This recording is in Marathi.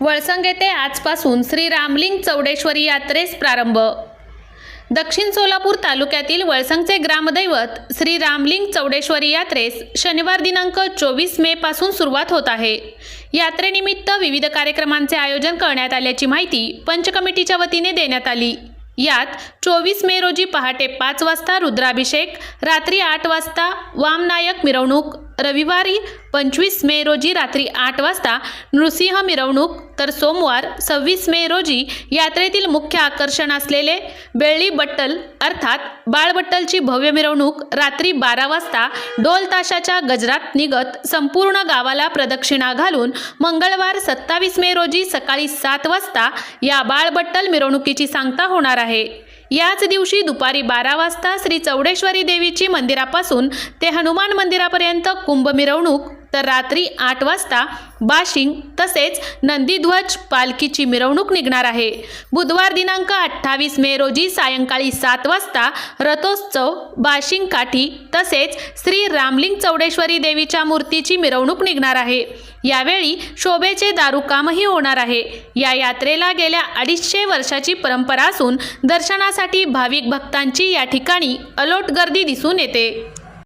वळसंग येथे आजपासून श्री रामलिंग चौडेश्वरी यात्रेस प्रारंभ. दक्षिण सोलापूर तालुक्यातील वळसंगचे ग्रामदैवत श्री रामलिंग चौडेश्वरी यात्रेस शनिवार दिनांक चोवीस मे पासून सुरुवात होत आहे. यात्रेनिमित्त विविध कार्यक्रमांचे आयोजन करण्यात आल्याची माहिती पंच कमिटीच्या वतीने देण्यात आली. यात चोवीस मे रोजी पहाटे पाच वाजता रुद्राभिषेक रात्री आठ वाजता वामनायक मिरवणूक रविवारी पंचवीस मे रोजी रात्री आठ वाजता नृसिंह मिरवणूक तर सोमवार सव्वीस मे रोजी यात्रेतील मुख्य आकर्षण असलेले बेळली बट्टल अर्थात बाळबट्टलची भव्य मिरवणूक रात्री बारा वाजता डोल ताशाच्या गजरात निघत संपूर्ण गावाला प्रदक्षिणा घालून मंगळवार सत्तावीस मे रोजी सकाळी सात वाजता या बाळबट्टल मिरवणुकीची सांगता होणार आहे. याच दिवशी दुपारी बारा वाजता श्री चौडेश्वरी देवीची मंदिरापासून ते हनुमान मंदिरापर्यंत कुंभ मिरवणूक तर रात्री आठ वाजता बाशिंग तसेच नंदीध्वज पालखीची मिरवणूक निघणार आहे. बुधवार दिनांक अठ्ठावीस मे रोजी सायंकाळी सात वाजता रथोत्सव बाशिंग काठी तसेच श्री रामलिंग चौडेश्वरी देवीच्या मूर्तीची मिरवणूक निघणार आहे. यावेळी शोभेचे दारुकामही होणार आहे. या यात्रेला गेल्या अडीचशे वर्षाची परंपरा असून दर्शनासाठी भाविक भक्तांची या ठिकाणी अलोट गर्दी दिसून येते.